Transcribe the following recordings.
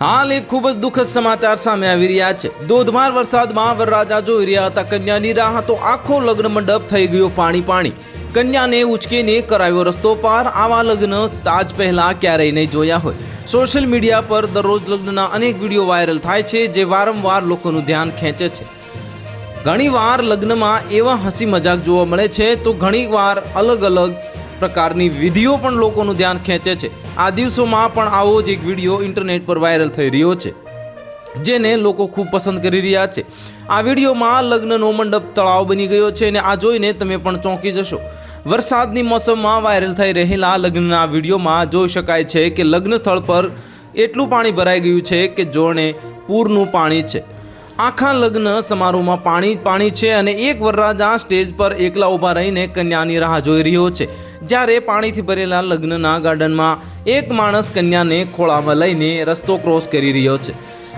હાલ એક ખૂબ જ દુઃખદ સમાચાર સામે આવી રહ્યા છે. ધોધમાર વરસાદમાં વરરાજા જોઈ રહ્યા હતા. કન્યાની રાહ તો આખો લગ્ન મંડપ થઈ ગયો પાણી પાણી. કન્યાને ઉચકીને કરાવ્યો રસ્તો પાર. આવા લગ્ન તાજ પહેલા ક્યારેય નહીં જોયા હોય. સોશિયલ મીડિયા પર દરરોજ લગ્નના અનેક વીડિયો વાયરલ થાય છે, જે વારંવાર લોકોનું ધ્યાન ખેંચે છે. ઘણીવાર લગ્નમાં એવા હસી મજાક જોવા મળે છે, તો ઘણીવાર અલગ અલગ પ્રકારની વિધિઓ પણ લોકોનું ધ્યાન ખેંચે છે. આ દિવસોમાં પણ આવો જ એક વીડિયો ઇન્ટરનેટ પર વાયરલ થઈ રહ્યો છે, જેને લોકો ખૂબ પસંદ કરી રહ્યા છે. આ વિડીયોમાં લગ્નનો મંડપ તળાવ બની ગયો છે અને આ જોઈને તમે પણ ચોંકી જશો. વરસાદની મોસમમાં વાયરલ થઈ રહેલા લગ્નના વિડીયોમાં જોઈ શકાય છે કે લગ્ન સ્થળ પર એટલું પાણી ભરાઈ ગયું છે કે જોણે પૂરનું પાણી છે. આખા લગ્ન સમારોહમાં પાણી પાણી છે અને એક વરરાજા સ્ટેજ પર એકલા ઊભા રહીને કન્યાની રાહ જોઈ રહ્યો છે. જ્યારે પાણીથી ભરેલા લગ્નના ગાર્ડનમાં એક માણસ કન્યાને ખોળામાં લઈને રસ્તો ક્રોસ કરી રહ્યો છે.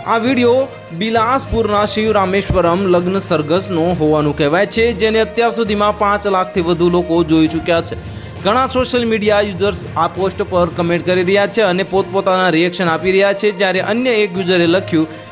આ વીડિયો બિલાસપુરના શિવ રામેશ્વરમ લગ્ન સરઘસનો હોવાનું કહેવાય છે, જેને અત્યાર સુધીમાં પાંચ લાખથી વધુ લોકો જોઈ ચૂક્યા છે. ઘણા સોશિયલ મીડિયા યુઝર્સ આ પોસ્ટ પર કમેન્ટ કરી રહ્યા છે અને પોતપોતાના રિએક્શન આપી રહ્યા છે, જ્યારે અન્ય એક યુઝરે લખ્યું